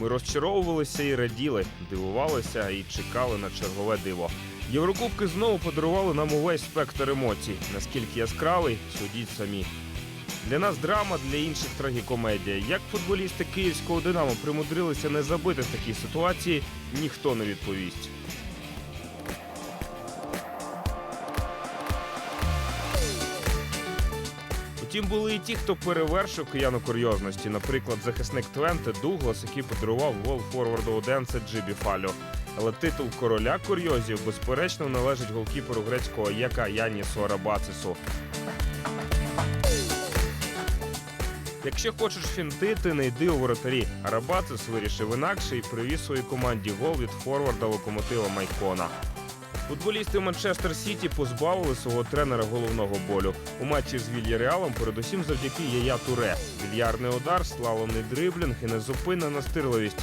Ми розчаровувалися і раділи, дивувалися і чекали на чергове диво. Єврокубки знову подарували нам увесь спектр емоцій. Наскільки яскравий, судіть самі. Для нас драма, для інших трагікомедія. Як футболісти київського Динамо примудрилися не забити в такій ситуації, ніхто не відповість. Утім, були і ті, хто перевершив кияну курйозності. Наприклад, захисник Твенте Дуглас, який подарував гол форварду Оденсе Джибі Фалю. Але титул короля курйозів безперечно належить голкіперу грецького Єка Янісу Арабацису. Якщо хочеш фінтити, не йди у воротарі. Арабацис вирішив інакше і привіз своїй команді гол від форварда локомотива Майкона. Футболісти Манчестер Сіті позбавили свого тренера головного болю. У матчі з Вільяреалом передусім завдяки Яя Туре. Більярдний удар, слаломний дриблінг і незупинна настирливість.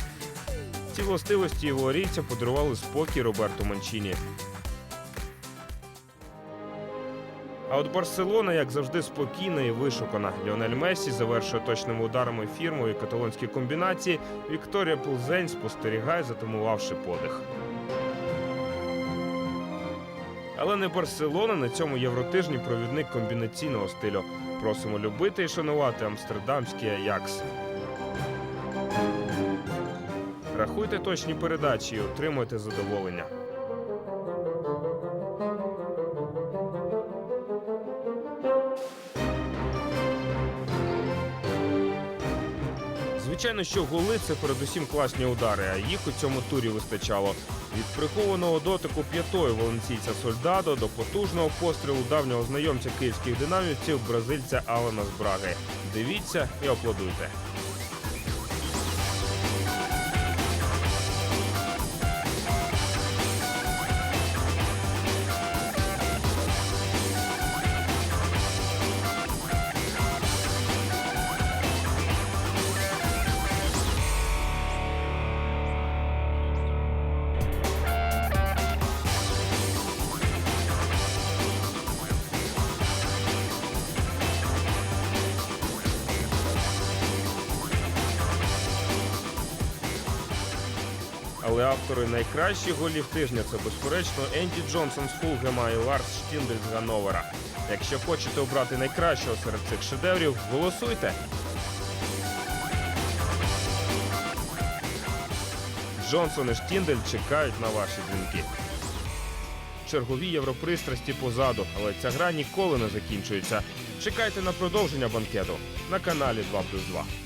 Ці властивості його єворійця подарували спокій Роберту Манчіні. А от Барселона, як завжди, спокійна і вишукана. Ліонель Месі завершує точними ударами фірмової каталонської комбінації. Вікторія Пулзень спостерігає, затамувавши подих. Але не Барселона на цьому євротижні провідник комбінаційного стилю. Просимо любити і шанувати амстердамський Аякс. Рахуйте точні передачі і отримуйте задоволення. Звичайно, що голи це передусім класні удари, а їх у цьому турі вистачало. Від прихованого дотику п'ятою валенційця Сольдадо до потужного пострілу давнього знайомця київських динамівців бразильця Алана Збраги. Дивіться і аплодуйте. Але автори найкращих голів тижня це безперечно Енді Джонсон з Фулгема і Ларс Штіндель з Ганновера. Якщо хочете обрати найкращого серед цих шедеврів, голосуйте. Джонсон і Штіндель чекають на ваші дзвінки. Чергові європристрасті позаду, але ця гра ніколи не закінчується. Чекайте на продовження банкету на каналі 2+,2.